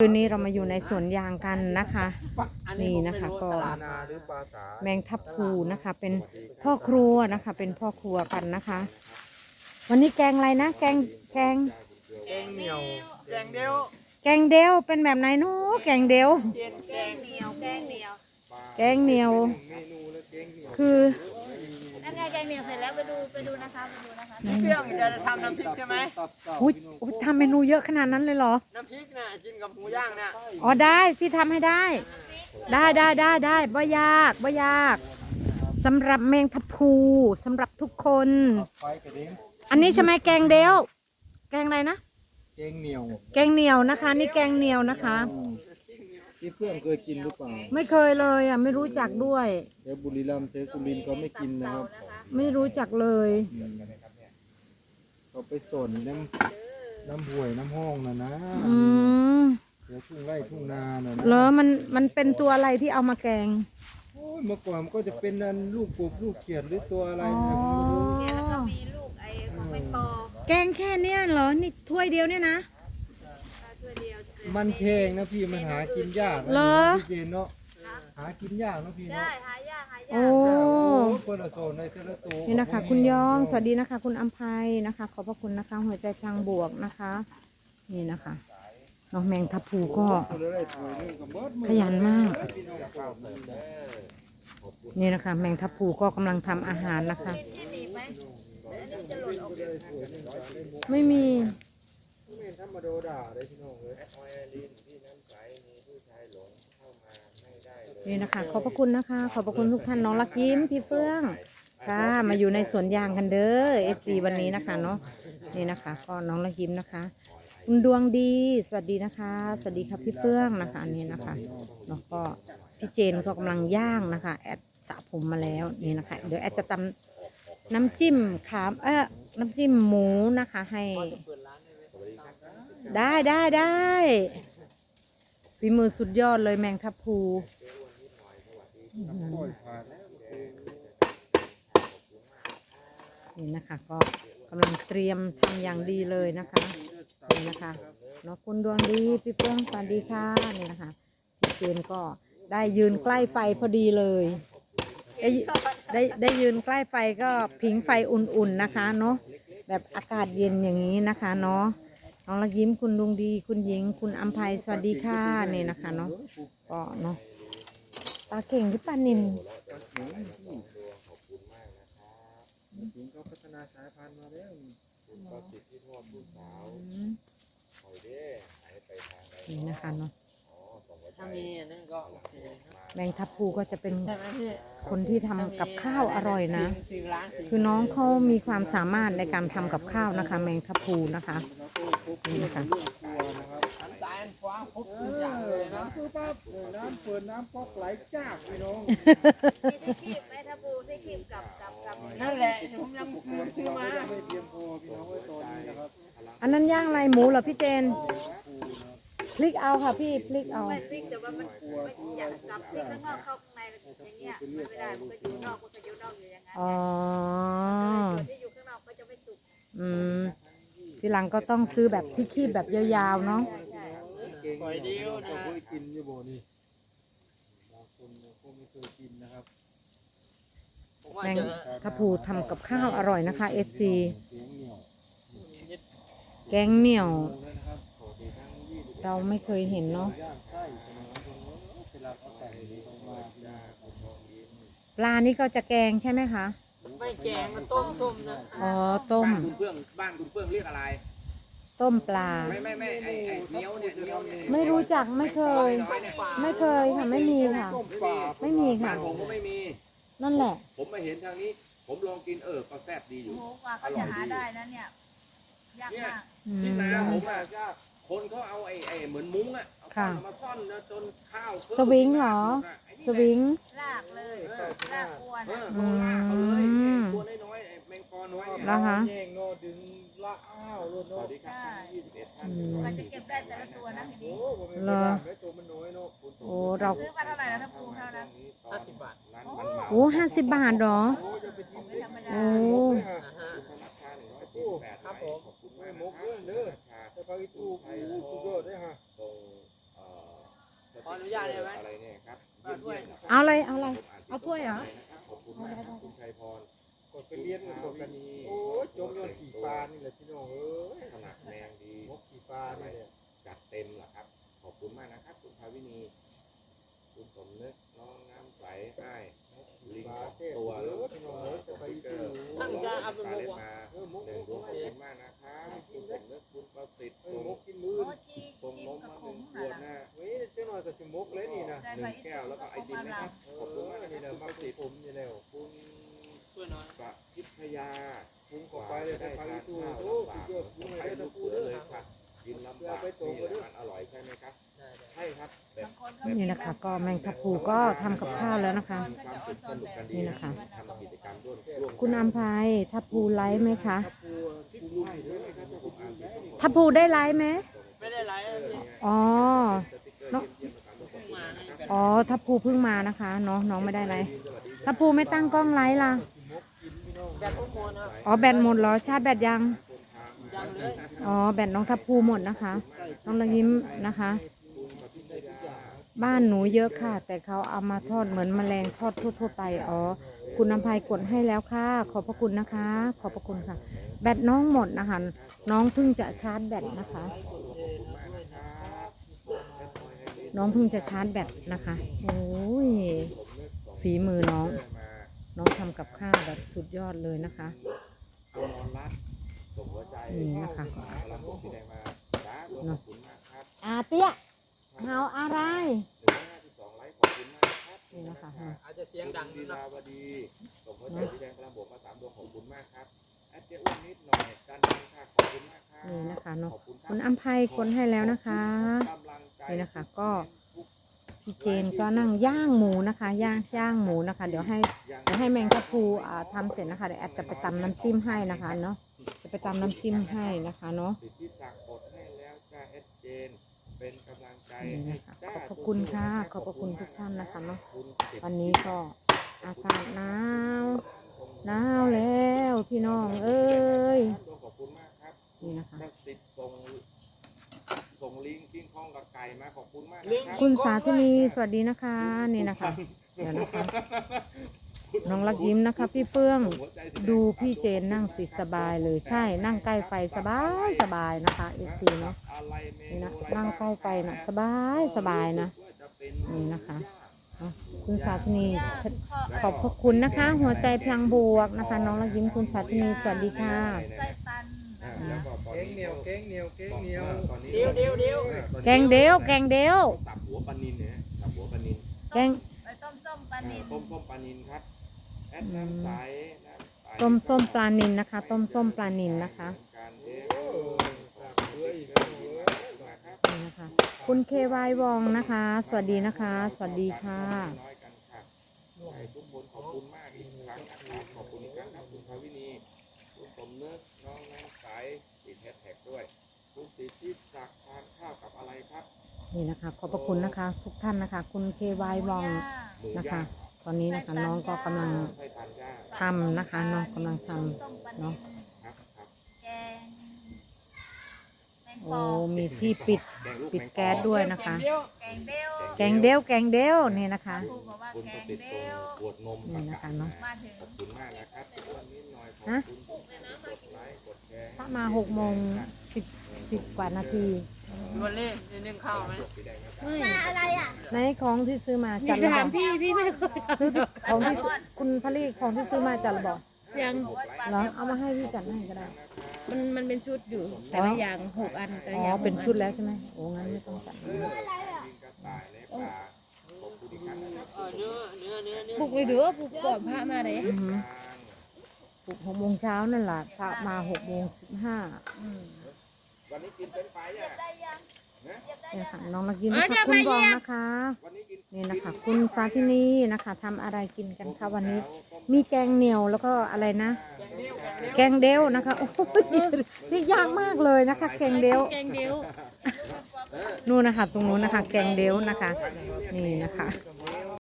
คืนนี้เรามาอยู่ในสวนยางกันนะคะ นี่นะคะก็นาหรือปลาสาแมงทับพลูนะคะ เป็นพ่อครัวนะคะ เป็นพ่อครัวกันนะคะ วันนี้แกงอะไรนะแกงแกง แกงเหนียวแกงเดียวแกงเดวเป็นแบบไหนเนาะแกงเดวแกงเหนียวแกงเหนียวแกงเหนียวเมนูแล้วแกงเหนียวคือนั่นไง แกงเหนียวเสร็จแล้วไปดูไปดูนะคะไปดูนะคะเปรี้ยวจะทำน้ำพริกใช่ไหมตับเต่าอุ๊ยอุ๊ยทำเมนูเยอะขนาดนั้นเลยเหรอ น้ำพริกน่ะกินกับหมูย่างเนี่ยอ๋อได้พี่ทำให้ได้ ได้ได้ได้ได้บ่ยากบ่ยากสำหรับแมงทับพลูสำหรับทุกคน ไฟกระเด้งอันนี้ใช่ไหมแกงเดวแกงอะไรนะแกงเหนียวแกงเหนียวนะคะ นี่แกงเหนียวนะคะอืมที่เพื่อนเคยกินหรือเปล่าไม่เคยเลยอะไม่รู้จักด้วย เดี๋ยวบุรีรัมย์เทสุรินทร์เขาไม่กินนะครับ ไม่รู้จักเลยอืมเขาไปสนน้ำน้ำห่วยน้ำห้องนะนะอืมเดี๋ยวทุ่งไร่ทุ่งนาน่ะนะเหรอมันมันเป็นตัวอะไรที่เอามาแกง โอ้ยเมื่อก่อนมันก็จะเป็นนันลูกกบลูกเขียดหรือตัวอะไรอ๋อนะไม่รู้เนี่ยแล้วก็มีลูกไอ้ของไม่ปอแกงแค่เนี้ยเหรอ นี่ถ้วยเดียวเนี่ยนะ ตัวเดียวมันแพงนะพี่มันหากินยากนะเหรอ พี่เจนเนาะหากินยากนะพี่เนาะได้หายากหายา โอ้กโอ้คนละโซนในเทละตัวนี่นะคะ คุณยองสวัสดีนะคะ คุณอัมภัยนะคะ ขอบพระคุณนะคะ หัวใจพลังบวกนะคะ นี่นะคะน้องแมงทับพลูก็คนละได้ถ้วยหนึงกับเบิดมือขยันมากพี่น้องฝากเลยนะนี่นะคะ แมงทับพลูก็กำลังทำอาหารนะคะที่หนีบไหมเดี๋ยวอันนี้จะหล่นออกเลยไม่มี ไม่ธรรมดาด่าได้พี่ นี่นะคะ ขอบพระคุณนะคะ ขอบพระคุณทุกท่านน้องลักยิ้มพี่เฟื่องค่ะมาอยู่ในสวนยางกันเด้อเอฟซีวันนี้นะคะเนาะนี่นะคะ ก็น้องลักยิ้มนะคะ คุณดวงดีสวัสดีนะคะ สวัสดีค่ะพี่เฟื่องนะคะอันนี้นะคะแล้วก็พี่เจนก็กำลังย่างนะคะแอดสระผมมาแล้วนี่นะคะ เดี๋ยวแอดจะตำน้ำจิ้มขามเออน้ำจิ้มหมูนะคะ ให้ได้ได้ได้ฝีมือสุดยอดเลยแมงทับพู นี่นะคะก็กำลังเตรียมทำอย่างดีเลยนะคะนี่นะคะเนาะคุณดวงดีพี่เพื่องสวัสดีค่ะนี่นะคะพี่เจนก็ได้ยืนใกล้ไฟพอดีเลยได้ได้ได้ยืนใกล้ไฟก็ผิงไฟอุ่นๆนะคะเนาะแบบอากาศเย็นอย่างนี้นะคะเนาะน้องละยิ้มคุณดวงดี คุณหญิง คุณอัมภัยสวัสดีค่ะนี่นะคะเนาะก็เนาะ ปลาเก่งที่ปลานินถึงเขาพัฒนาสายพันธุ์มาแล้วนี่นะคะเนาะถ้ามีอันนั้นก็โอเคแมงทับพลูก็จะเป็นใช่ไหมพี่คนที่ทำกับข้าวอร่อยนะสิ่งล้างสิ่งคือน้องเขามีความสามารถในการทำกับข้าวนะคะ แมงทับพลูนะคะนี่นะคะอันซ้าย อันขวาครบทุกอย่างเลยนะคือปั๊บน้ำเปิดน้ำป๊อกไหลจากพี่น้องมีที่คีบไหมถ้าปูที่คีบกับกับกับนั่นแหละผมยังซื้อมาไม่เพียงพอพี่น้องไว้ตอนนี้นะครับอันนั้นย่างอะไรหมูเหรอพี่เจน พลิกเอาค่ะพี่พลิกเอา ไม่พลิกแต่ว่ามันมันอยากกลับพลิกข้างนอกเข้าข้างในอย่างเงี้ยมันไม่ได้มันก็อยู่นอกมันก็อยู่นอกอยู่อย่างนั้นอ๋อ ส่วนที่อยู่ข้างนอกก็จะไม่สุกอืม ทีหลังก็ต้องซื้อแบบที่คีบแบบยาวๆเนาะ ใช่เก่ง ปล่อยดิวนะเคยกินอยู่บ่นี่บางคนก็ไม่เคยกินนะครับผมว่าแมง จะทับพลูทำกับข้าวอร่อยนะคะ FC เสียงเหนียวแกงเหนียวเลยนะครับขอดีทั้งยี่สิบเราไม่เคยเห็นเนาะ ย่างไส้ขนมตรงนู้นเวลาเขาใส่ลงมาย่างปลานี่ก็จะแกงใช่ไหมคะ ไม่แกงก็ต้มส้มนะอ๋อต้ม บ้านคุณเฟื่องบ้านคุณเฟื่องเรียกอะไร ต้มปลา ไม่ไม่ไม่ไอ้ไอ้เนี้ยวเนี่ยเนี้ยวเนี่ยไม่รู้จักไม่เคย น้อยเนี่ยไม่เคยค่ะไม่มีค่ะ ต้มปลาไม่มีค่ะบ้านผมก็ไม่มี นั่นแหละ ผมมาเห็นทางนี้ ผมลองกินเออก็แซ่บดีอยู่ หมูกว่าเขาจะหาได้นะเนี่ยยากเนี่ยมาก อืที่นามผมอะยากคนเขาเอาไอ้ไอ้เหมือนมุ้งอะเอาค่ะเอามาซ่อนนะจนข้าวขึ้นสวิงเหรอ ไอ้นี่สวิง ลากเลยลากอวนเออะอเขาลากเขาเลยอืมไอ้ตัวน้อยๆไอ้แมงปอน้อยเนี่ยแล้วคะ แย่งโนดึง ละอ้าวโลดสโนวัสดีครับท่านยี่สิบเอ็ดท่านอืมมันจะเก็บได้แต่ละตัวนะทีโอ้นี้โหมันไม่ได้ได้ตัวมันน้อยเนาะโอ้เราซื้อมาเท่าไหร่นะถ้าปูเท่านั้นห้าสิบบาทร้านมันเหมาโอ้ห้าสิบบาทเหรอ โอ้จะไปกินไม่ธรรมดาโอ้อ่าฮะครับผมไม่มกเรื่องเด้อแต่พากิตูสุดยอดได้ฮะส่งอนุญาตได้ไหมอะไรเนี่ยครับเอาถ้วยเอาอะไรเอาอะไรเอาถ้วยเหรอ ขอบคุณมากครับคุณชัยพรก ดไปเรียนกดกันโอ้ยจมยอดขี่ปลานี่แหละพี่น้องเอ้ยขนาดแมงดีมกขี่ปลานี่แหละจัดเต็มเหรอครับ ขอบคุณมากนะครับ คุณภาวินี คุณสมนึกน้องน้ำใสอ้ายลิงปลาสองเท่ตัวเอแล้วอก็พี่น้องเอ้ยจะไปสติ๊กเกดูอร์ท่านจะเอาไปตามุเล่กนวะมาหนึ่งดวงขอบคุณมากนะครับคุณสมนึกคุณประสิทธิ์เอทอรงมกกินมือโอ้จีทรงกินนมกับมาขหนึ่มงขน่ะวดนะนะเฮ้ยเจ้าหน่อยก็สิมกเลยนี่นะหนึ่งแก้วแล้วก็ไอติมนะครับขอบคุณมากนะนี่ครันะบมาประติสิดทธิ์ผมนี่แล้วคุณ ช่วยหน่อยปะพิทยาปรุงเข้าไปเลยแต่พายุตูโอ้สุดยอดปรุงเลยได้ลูทั้งกเสืเด้อเลยค่ะกินลำบากนี่แหละมันอร่อยใช่ไหมครับใช่ครับแบบนี่นะคะ ก็แมงทับพลูก็ทำกับข้าวแล้วนะคะ มีความสุขสนุกกันดีนี่นะคะ ทำกิจกรรมร่วมร่วมคุณอัมภัยทับพูไลฟ์ไหมคะทับพูได้ไลฟ์ไหมไม่ได้ไลฟ์อ๋อเนะครับขอบคุณมาะอ๋อทับพูเพิ่งมานะคะน้องน้องไม่ได้ไลฟ์ทับพูไม่ตั้งกล้องไลฟ์ล่ะ แบตทุกคนนะอ๋อแบตหมดเหรอชาร์จแบตยัง ยังเลยอ๋อแบตน้องทับพลูหมดนะคะ น้องละยิ้มนะคะ บ้านหนูเยอะค่ะ แต่เขาเอามาทอดเหมือนแมลงทอดทั่วๆไปอ๋อคุณน้ำพายกดให้แล้วค่ะ ขอบพระคุณนะคะ ขอบพระคุณค่ะ แบตน้องหมดนะคะน้องเพิ่งจะชาร์จแบตนะคะ น้องเพิ่งจะชาร์จแบตนะคะโอ้ยฝีมือน้อง น้องทำกับข้าวแบบสุดยอดเลยนะคะเอานอนรัดส่งหัวใจนี่นะคะรับผมที่ได้มาจ้าขอบคุณมากครับอาเตี้ยเฮาอะไรหนึ่งร้อยห้าสิบสองไลค์ขอบคุณมากครับนี่นะคะอาจจะเสียงดังดีนะลาวดีส่งหัวใจที่แดงกระบอกมาสามดวงขอบคุณมากครับแอดเจ้อ้วนนิดหน่อยจันทร์ค่ะขอบคุณมากครับนี่นะคะเนาะขอบคุณรับคุณอัมภัยคนให้แล้วนะคะกำลังใจนี่นะคะก็ พี่เจนก็นั่งย่างหมูนะคะ ย่างย่างหมูนะคะ เดี๋ยวให้เดี๋ยวให้แมงกะพรูอ่าทำเสร็จนะคะเดี๋ยวแอดจะไปตำน้ำจิ้มให้นะคะเนาะจะไปตำน้ำจิ้มให้นะคะเนาะสิทธิศักดิ์กดให้แล้วจ้าแอดเจนเป็นกำลังใจนี่ให้นะคะจ้าขอบพระคุณค่ะขอบพระคุณทุกท่านนะคะเนาะ คุณสิทธิ์วันนี้ก็อากาศหนาวหนาวแล้วพี่น้องเอ้ย ขอบคุณมากครับ นี่นะคะ ประสิทธิ์ส่งส่งลิงก์กิ้งข้องกับไก่มาขอบ คุณมากลิงนะก์รับคุณสาธนีสวัสดีนะคะนี่นะคะ เดี๋ยวนะคะน้องลักยิ้มนะคะ พี่เฟื่องดูพี่เจนนั่งสิสบายเลยใช่นั่งใกล้ไฟสบายสบายนะคะเอฟซีเนาะนี่นะนั่งใกล้ไฟนะสบายสบายนะนี่นะคะคุณสาธนีขอบพระคุณนะคะ หัวใจพลังบวกนะคะ น้องลักยิ้มคุณสาธนีสวัสดีค่ะ แล้วก็ตอนเก้งนี้เหนียวเก้งเหนียวเก้งเหนียวตอนนี้เดียวเดียวเดียว แกงเดียวแกงเดียวสับหัวปลานินเนี่ยสับหัวปลานินแกงไปต้มส้มปลานิล ต้มส้มปลานินครับแอดน้ำใสน้ำใสต้มส้มปลานินนะคะ ต้มส้มปลานินนะคะ การเด้โอ้ยฝากเรืออีกแล้วเว้ยมาครับ นี่นะคะ คุณเควายวองนะคะ สวัสดีนะคะ สวัสดีค่ะ น้อยกันค่ะให้ทุกคนขอบคุณมากอีกครั้งนะครับขอบคุณอีกครั้งครับคุณภาวินีคุณ สมนึกน้องน้ำใสติดแฮชแท็กด้วย คุณสิทธิศักดิ์ทานข้าวกับอะไรครับ นี่นะคะ ขอบพระคุณนะคะ ทุกท่านนะคะ คุณเควายวองหมูนะย่าคะงตอนนี้นะคะน้องก็กำลังไส้ทานย่างทำนะคะน้องกำลังทำ ส้มปลานิเนาะลครับครับแกงแมงปโอ้อมีที่ปิดแกงลูกปิดมงปอ แก๊สด้วยนะคะเดียวแกงเดียวแกงเดียวแกงเดียวนี่นะคะ ครูบอกว่าคุณแกประงสิทธิ์เดีส่งยวขวดนมนี่นะคะเนาะมาถึงขอบคุณมากนะครับวันนี้หน่อยขอบฮะคุณ มาหกโมงสิบสิบกว่านาทีดวนเล่นิดนึงข้าวไหมสีแดงนะครับมาอะไรอะในของที่ซื้อมาจัดระบอกพี่พี่ไม่เคยซื้อที่ของที่ซื้อคุณพลีของที่ซื้อมาจัดระบอกยังเหรอเอามาให้พี่จัดให้ก็ได้ มันมันเป็นชุดอยู่แต่ละอย่างหกอันแต่ละอ๋ออย่างเป็นหกอัชุดแล้วใช่ไหมโอ้งั้นไม่ต้องจัดนะยิงกระต่ายในป่าขอบคุณอีกครั้งนะครับเออเนื้อเนื้อเนื้อเนื้อปลุกเลยเด้อปลุกก่อนพระมาเลยอือหือทาง ปลุกหกโมงเช้านั่นแหละพระมาหกโมงสิบห้าวันนี้กินเป็นไฟอะได้ยังนะเนี่ยค่ะน้องนักกินนะคะคุณบองนะคะวันนี้กินนี่นะคะ คุณสาธินีนะคะทำอะไรกินกันคะวันนี้ มีแกงเหนียวแล้วก็อะไรนะ แกงเดียวแกงเดียวแกงเดวนะคะโอ้ยนี่ยากมากเลยนะคะ แกงเดวแกงเดียวนู่นนะคะ ตรงนู้นนะคะ แกงเดวนะคะ นี่นะคะก็